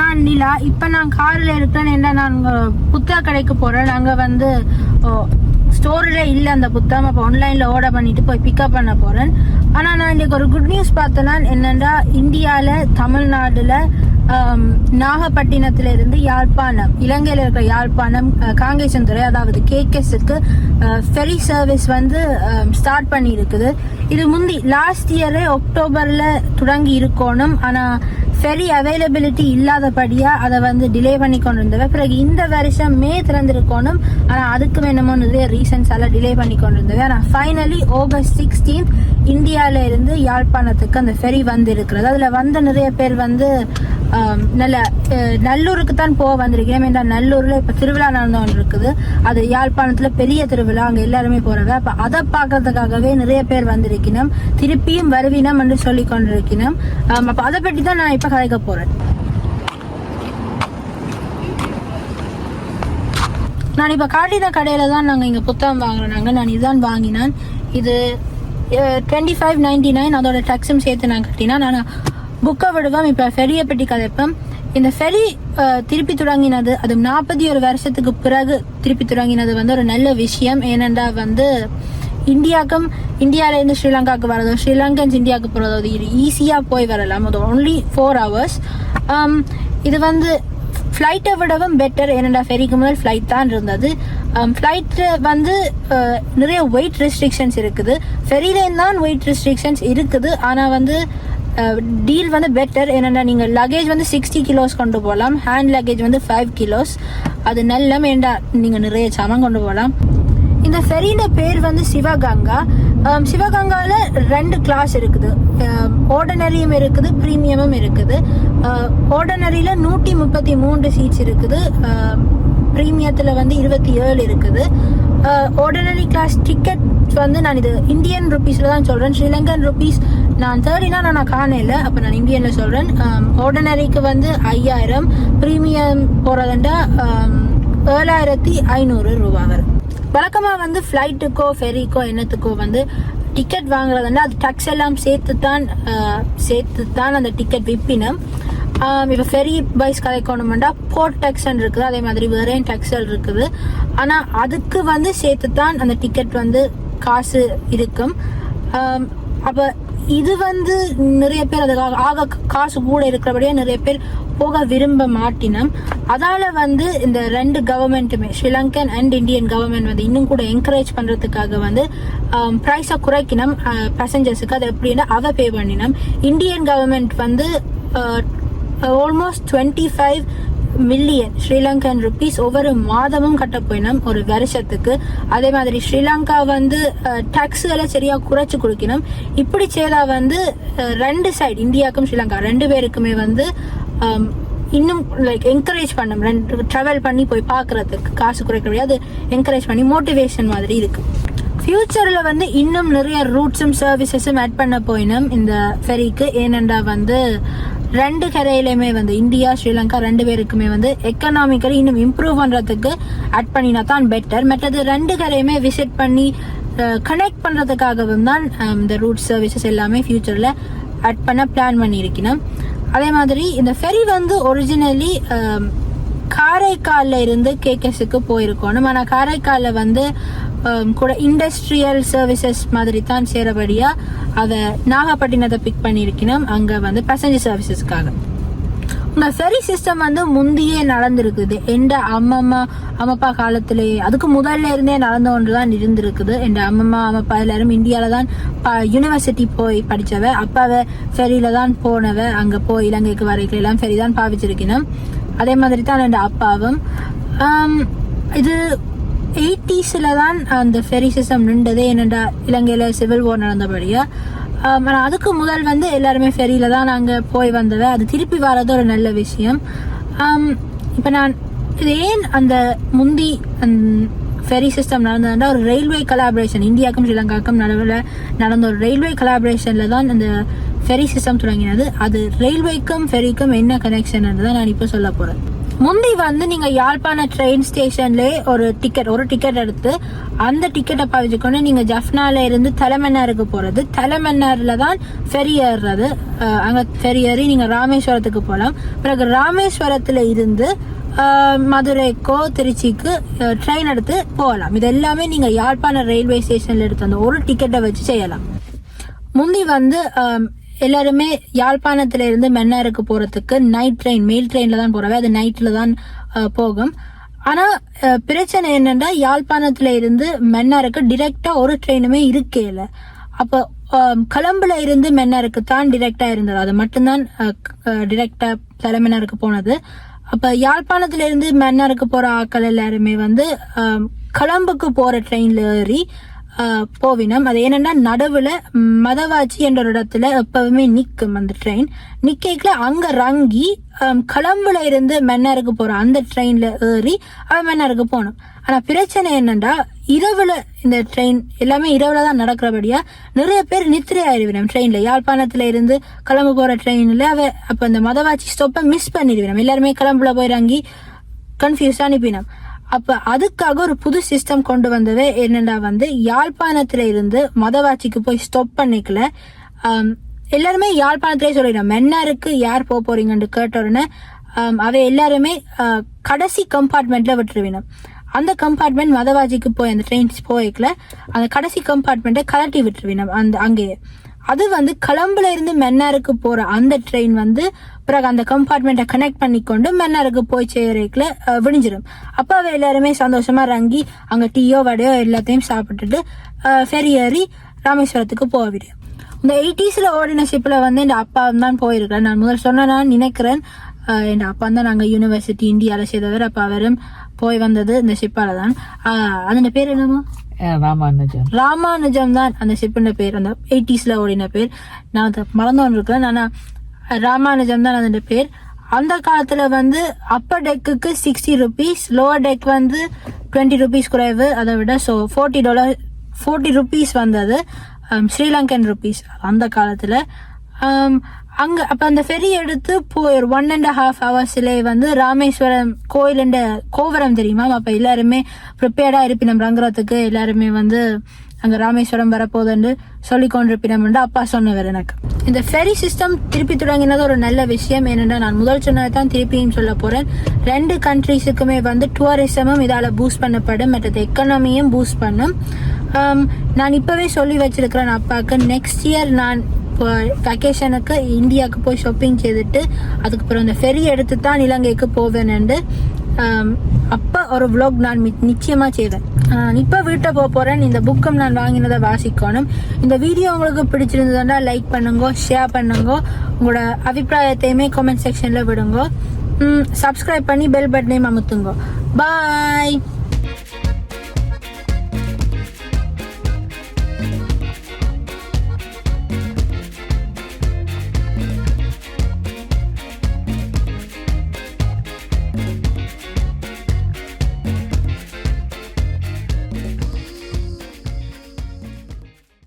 நான் நிலா. இப்போ நான் காரில் இருக்கேன். என்ன நான் புத்தக கடைக்கு போகிறேன் நாங்கள் வந்து ஸ்டோரில் இல்லை அந்த புத்தகம். அப்போ ஆன்லைனில் ஆர்டர் பண்ணிட்டு போய் பிக்கப் பண்ண போகிறேன் ஆனால் நான் இன்றைக்கு ஒரு குட் நியூஸ் பார்த்தேன்னா என்னென்னா இந்தியாவில் தமிழ்நாடுல ஆம், நாகப்பட்டினத்துல இருந்து யாழ்ப்பாணம் இலங்கையில் இருக்கிற யாழ்ப்பாணம் காங்கேசந்துறை அதாவது கேகேஸுக்கு ஃபெரி சர்வீஸ் வந்து ஸ்டார்ட் பண்ணி இருக்குது இது முந்தி லாஸ்ட் இயரே அக்டோபர்ல தொடங்கி இருக்கணும். ஆனா ஃபெரி அவைலபிலிட்டி இல்லாதபடியாக அதை வந்து டிலே பண்ணி கொண்டு இருந்தவ பிறகு இந்த வருஷம் மே திறந்திருக்கணும். ஆனால் அதுக்கு என்னமோ நிறைய ரீசன்ஸ் எல்லாம் டிலே பண்ணி கொண்டு இருந்தவ ஆனால் ஃபைனலி ஆகஸ்ட் சிக்ஸ்டீன்த் இந்தியாவிலேருந்து யாழ்ப்பாணத்துக்கு அந்த ஃபெரி வந்து இருக்கிறது அதில் வந்த நிறைய பேர் வந்து நல்ல நல்லூருக்குத்தான் நல்லூருக்கு தான் போக வந்திருக்கேன். ஏன்னா நல்லூர்ல இப்ப திருவிழா நடந்து இருக்குது அது யாழ்ப்பாணத்துல பெரிய திருவிழா அங்க எல்லாருமே போறாங்க அப்ப அதை பார்க்கறதுக்காகவே நிறைய பேர் வந்திருக்கணும். திருப்பியும் வருவினம் என்று சொல்லி கொண்டிருக்கணும். ஆம், அப்ப அதை பற்றி தான் நான் இப்ப கதைக்க போறேன். நான் இப்ப காட்டின கடையில தான் நாங்க இங்க புத்தகம் வாங்கினாங்க நான் இதுதான் வாங்கினேன். இது டுவெண்ட்டி ஃபைவ் நைன்டி நைன் அதோட டேக்ஸும் சேர்த்து நான் கட்டினேன். நான் புக்கை விடுவோம் இப்போ ஃபெரியை பற்றி கதைப்போம். இந்த ஃபெரி திருப்பி தொடங்கினது அது நாற்பத்தி ஒரு வருஷத்துக்கு பிறகு திருப்பி தொடங்கினது வந்து ஒரு நல்ல விஷயம். ஏனென்றா வந்து இந்தியாவுக்கும் இந்தியாவிலேருந்து ஸ்ரீலங்காவுக்கு வரதோ ஸ்ரீலங்கன்ஸ் இந்தியாவுக்கு போகிறதோ இது ஈஸியாக போய் வரலாம். அது ஒன்லி ஃபோர் ஹவர்ஸ் இது வந்து ஃப்ளைட்டை விடவும் பெட்டர் ஏனெண்டா ஃபெரிக்கு முதல் ஃப்ளைட் தான் இருந்தது. ஃப்ளைட்டு வந்து நிறைய வெயிட் ரெஸ்ட்ரிக்ஷன்ஸ் இருக்குது. ஃபெரியிலேருந்து தான் வெயிட் ரெஸ்ட்ரிக்ஷன்ஸ் இருக்குது. ஆனால் வந்து டீல் வந்து பெட்டர் என்னென்னா நீங்கள் லக்கேஜ் வந்து சிக்ஸ்டி கிலோஸ் கொண்டு போகலாம் ஹேண்ட் லக்கேஜ் வந்து ஃபைவ் கிலோஸ் அது நல்ல மேண்டா நீங்கள் நிறைய சாமான் கொண்டு போகலாம் இந்த ஃபெரியோட பேர் வந்து சிவகங்கா. சிவகங்காவில் ரெண்டு கிளாஸ் இருக்குது. ஆர்டினரியும் இருக்குது ப்ரீமியமும் இருக்குது. ஆர்டினரியில நூற்றி முப்பத்தி மூன்று சீட்ஸ் இருக்குது. ப்ரீமியத்தில் வந்து இருபத்தி ஏழு இருக்குது. ஆர்டினரி கிளாஸ் டிக்கெட் வந்து நான் இது இந்தியன் ருபீஸில் தான் சொல்கிறேன் ஸ்ரீலங்கன் ருபீஸ் நான் தேர்டினா நான் காணல அப்போ நான் இந்தியனில் சொல்கிறேன் ஆர்டினரிக்கு um, வந்து ஐயாயிரம். ப்ரீமியம் போகிறதுண்டா um, ஏழாயிரத்தி ஐநூறு ரூபா வரும் வழக்கமாக வந்து ஃப்ளைட்டுக்கோ ஃபெரிக்கோ என்னத்துக்கோ வந்து டிக்கெட் வாங்குறதுன்னா அது டக்ஸ் எல்லாம் சேர்த்து தான் uh, சேர்த்து தான் அந்த டிக்கெட் விற்பினம் um, இப்போ ஃபெரி பைஸ் கதைக்கணுமெண்டா போர்ட் டேக்ஸ்ன்னு இருக்குது. அதே மாதிரி வேறையும் டேக்ஸல் இருக்குது. ஆனால் அதுக்கு வந்து சேர்த்து தான் அந்த டிக்கெட் வந்து காசு இருக்கும். அப்போ இது வந்து நிறைய பேர் அதுக்காக ஆக காசு கூட இருக்கிறபடியே நிறைய பேர் போக விரும்ப மாட்டினம். அதால வந்து இந்த ரெண்டு கவர்மெண்ட்டுமே Sri Lankan and Indian government வந்து இன்னும் கூட என்கரேஜ் பண்றதுக்காக வந்து ப்ரைஸை குறைக்கணும் பேசஞ்சர்ஸுக்கு அது எப்படின்னா அதை பே பண்ணினோம். இந்தியன் கவர்மெண்ட் வந்து almost twenty five million Sri Lankan rupees ஒவ்வொரு மாதமும் கட்ட போயினோம் ஒரு வருஷத்துக்கு. அதே மாதிரி ஸ்ரீலங்கா வந்து டாக்ஸுகளை சரியா குறைச்சு கொடுக்கணும். இப்படி செய்தா வந்து ரெண்டு சைடு இந்தியாவுக்கும் ஸ்ரீலங்கா ரெண்டு பேருக்குமே வந்து இன்னும் லைக் என்கரேஜ் பண்ணும். ரெண்டு ட்ராவல் பண்ணி போய் பார்க்கறதுக்கு காசு குறைக்க முடியாது. என்கரேஜ் பண்ணி மோட்டிவேஷன் மாதிரி இருக்கு. ஃபியூச்சரில் வந்து இன்னும் நிறைய ரூட்ஸும் சர்வீசஸும் ஆட் பண்ண போயினும் இந்த ஃபெரிக்கு ஏனெண்டா வந்து ரெண்டு கரையிலுமே வந்து இந்தியா ஸ்ரீலங்கா ரெண்டு பேருக்குமே வந்து எக்கனாமிக்கலி இன்னும் இம்ப்ரூவ் பண்ணுறதுக்கு ஆட் பண்ணினா தான் பெட்டர் மற்றது ரெண்டு கரையுமே விசிட் பண்ணி கனெக்ட் பண்ணுறதுக்காகவும் தான் இந்த ரூட் சர்வீசஸ் எல்லாமே ஃபியூச்சரில் ஆட் பண்ண பிளான் பண்ணியிருக்கணும். அதே மாதிரி இந்த ஃபெரி வந்து ஒரிஜினலி காரைக்காலில் இருந்து கேகேஸுக்கு போயிருக்கணும். ஆனால் காரைக்காலில் வந்து கூட இண்டஸ்ட்ரியல் சர்வீசஸ் மாதிரி தான் சேரபடியா அதை நாகப்பட்டினத்தை பிக் பண்ணியிருக்கணும். அங்கே வந்து பேசஞ்சர் சர்வீசஸ்க்காக இந்த ஃபெரி சிஸ்டம் வந்து முந்தையே நடந்திருக்குது. எந்த அம்மம்மா அம்மப்பா காலத்திலேயே அதுக்கு முதல்ல இருந்தே நடந்த ஒன்று தான் இருந்திருக்குது. எந்த அம்மம்மா அம்மப்பா எல்லாரும் இந்தியாவில் தான் யூனிவர்சிட்டி போய் படித்தவ அப்பாவை ஃபெரியில் தான் போனவ அங்கே போய் இலங்கைக்கு வரைக்கும் எல்லாம் ஃபெரி தான் பாவிச்சிருக்கணும். அதே மாதிரி தான் என் அப்பாவும் இது எயிட்டிஸில் தான் அந்த ஃபெரி சிஸ்டம் நின்றது. என்னடா இலங்கையில் சிவில் வார் நடந்தபடியா. ஆனால் அதுக்கு முதல் வந்து எல்லாருமே ஃபெரியில் தான் நாங்கள் போய் வந்தவை அது திருப்பி வர்றது ஒரு நல்ல விஷயம். இப்போ நான் இது ஏன் அந்த முந்தி ஃபெரி சிஸ்டம் நடந்ததுன்னா ஒரு ரயில்வே கலாபரேஷன் இந்தியாவுக்கும் ஸ்ரீலங்காவுக்கும் நடுவில் நடந்த ஒரு ரயில்வே கலாபரேஷனில் தான் அந்த ஃபெரி சிஸ்டம் தொடங்கினது. அது ரயில்வேக்கும் ஃபெரிக்கும் என்ன கனெக்ஷன் தான் நான் இப்போ சொல்ல போகிறேன் முந்தி வந்து நீங்க யாழ்ப்பாண ட்ரெயின் ஸ்டேஷன்ல ஒரு டிக்கெட் ஒரு டிக்கெட் எடுத்து அந்த டிக்கெட்டை பதிச்சுக்கொண்டு நீங்க ஜஃப்னால இருந்து தலைமன்னாருக்கு போறது. தலைமன்னார்ல தான் ஃபெரி ஏறுறது. அங்க ஃபெரி ஏறி நீங்க ராமேஸ்வரத்துக்கு போகலாம் பிறகு ராமேஸ்வரத்துல இருந்து மதுரைக்கோ திருச்சிக்கு ட்ரெயின் எடுத்து போகலாம். இது எல்லாமே நீங்க யாழ்ப்பாண ரயில்வே ஸ்டேஷன்ல எடுத்து அந்த ஒரு டிக்கெட்டை வச்சு செய்யலாம். முந்தி வந்து எல்லாருமே யாழ்ப்பாணத்துல இருந்து மென்னாருக்கு போறதுக்கு நைட் ட்ரெயின் மெயில் ட்ரெயின்ல தான் போறவை அது நைட்ல தான் போகும். ஆனா பிரச்சனை என்னன்னா யாழ்ப்பாணத்துல இருந்து மென்னாருக்கு டிரெக்டா ஒரு ட்ரெயினுமே இருக்கே இல்லை. அப்போ கலம்புல இருந்து மென்னாருக்கு தான் டிரெக்டா இருந்தது. அது மட்டும்தான் டிரெக்டா தலைமன்னாருக்கு போனது. அப்ப யாழ்ப்பாணத்துல இருந்து மன்னாருக்கு போற ஆட்கள் எல்லாருமே வந்து கலம்புக்கு போற ட்ரெயின்ல ஏறி போவினம். அது என்னன்னா நடுவுல மதவாச்சி என்ற ஒரு இடத்துல எப்பவுமே நிற்கும் அந்த ட்ரெயின் நிக்கல அங்க ரங்கி ஆம், இருந்து மென்னருக்கு போற அந்த ட்ரெயின்ல ஏறி அவன் மென்னருக்கு போகணும் ஆனா பிரச்சனை என்னன்னா இரவுல இந்த ட்ரெயின் எல்லாமே இரவில் தான் நடக்கிறபடியா நிறைய பேர் நித்திரை ஆயிருவினம் ட்ரெயின்ல யாழ்ப்பாணத்துல இருந்து கிளம்பு போற ட்ரெயின்ல அவ அப்ப அந்த மதவாச்சி ஸ்டாப்பை மிஸ் பண்ணிடுவினம். எல்லாருமே கிளம்புல போய் ரங்கி கன்ஃபியூஸ் அனுப்பினோம் அப்ப அதுக்காக ஒரு புது சிஸ்டம் கொண்டு வந்தது என்னடா வந்து யாழ்ப்பாணத்துல இருந்து மதவாட்சிக்கு போய் ஸ்டாப் பண்ணிக்கல. எல்லாருமே யாழ்ப்பாணத்திலே சொல்லிடும் மென்னாருக்கு யார் போக போறீங்கன்னு கேட்ட உடனே ஆம், எல்லாருமே கடைசி கம்பார்ட்மெண்ட்ல விட்டுருவினும். அந்த கம்பார்ட்மெண்ட் மதவாஜிக்கு போய் அந்த ட்ரெயின்ஸ் போய்க்கல. அந்த கடைசி கம்பார்ட்மெண்ட்டை கலட்டி விட்டுருவினோம். அந்த அங்கேயே. அது வந்து கலம்புல இருந்து மென்னாருக்கு போற அந்த ட்ரெயின் வந்து பிறகு அந்த கம்பார்ட்மெண்ட்டை கனெக்ட் பண்ணிக்கொண்டு மென்னாருக்கு போய் சேர்க்கல விடிஞ்சிடும் அப்போ எல்லாருமே சந்தோஷமா இறங்கி அங்க டீயோ வடையோ எல்லாத்தையும் சாப்பிட்டுட்டு ஃபெரி ஏறி ராமேஸ்வரத்துக்கு போவிடும் இந்த எயிட்டிஸ்ல ஓடின ஷிப்ல வந்து என் அப்பா தான் போயிருக்கிறேன் நான் முதல் சொன்ன நான் நினைக்கிறேன் என் அப்பா தான் நாங்க யூனிவர்சிட்டி இந்தியாவில் செய்தவர் அப்ப அவரும் போய் வந்தது இந்த ஷிப்பால தான். அதோட பேர் என்னமோ ராமானுஜம். ராமானுஜம் தான் அந்த ஷிப்பின் பேர் அந்த எயிட்டிஸ்ல ஓடின பேர். நான் அதை மறந்தவன் இருக்கிறேன் ஆனா ராமானுஜம் தான் அதோட பேர். அந்த காலத்துல வந்து அப்பர் டெக்குக்கு சிக்ஸ்டி ருபீஸ் லோவர் டெக் வந்து டுவெண்ட்டி ருபீஸ் குறைவு. அதை விட so forty dollar forty rupees வந்தது um, ஸ்ரீலங்கன் ருபீஸ் அந்த காலத்துல. Um, அங்கே அப்போ அந்த ஃபெரி எடுத்து போய் ஒரு ஒன் அண்ட் ஹாஃப் ஹவர்ஸ்ல வந்து ராமேஸ்வரம் கோயிலுண்ட கோவரம் தெரியுமா? அப்போ எல்லாருமே ப்ரிப்பேர்டாக இருப்பினம். ரங்குறதுக்கு எல்லாருமே வந்து அங்கே ராமேஸ்வரம் வரப்போகுதுன்னு சொல்லி கொண்டிருப்பினம் என்று அப்பா சொன்னவர் எனக்கு. இந்த ஃபெரி சிஸ்டம் திருப்பி தொடங்கினது ஒரு நல்ல விஷயம் என்னென்னா நான் முதல் சொன்னதை தான் திருப்பியும் சொல்ல போகிறேன் ரெண்டு கண்ட்ரீஸுக்குமே வந்து டூரிசமும் இதால் பூஸ்ட் பண்ணப்படும். மற்றது எக்கனாமியும் பூஸ்ட் பண்ணும். நான் இப்போவே சொல்லி வச்சிருக்கிறேன் அப்பாவுக்கு நெக்ஸ்ட் இயர் நான் இப்போ வெக்கேஷனுக்கு இந்தியாவுக்கு போய் ஷாப்பிங் செய்துட்டு அதுக்கப்புறம் அந்த ஃபெரி எடுத்து தான் இலங்கைக்கு போவேன்னு அப்போ ஒரு vlog நான் மி- செய்வேன். இப்போ வீட்டை போக போகிறேன் இந்த புக்கம் நான் வாங்கினதை வாசிக்கணும். இந்த வீடியோ உங்களுக்கு பிடிச்சிருந்ததுன்னா லைக் பண்ணுங்க ஷேர் பண்ணுங்க. உங்களோட அபிப்பிராயத்தையுமே கமெண்ட் செக்ஷனில் விடுங்க. சப்ஸ்கிரைப் பண்ணி பெல் பட்டனையும் அமுத்துங்க. பாய்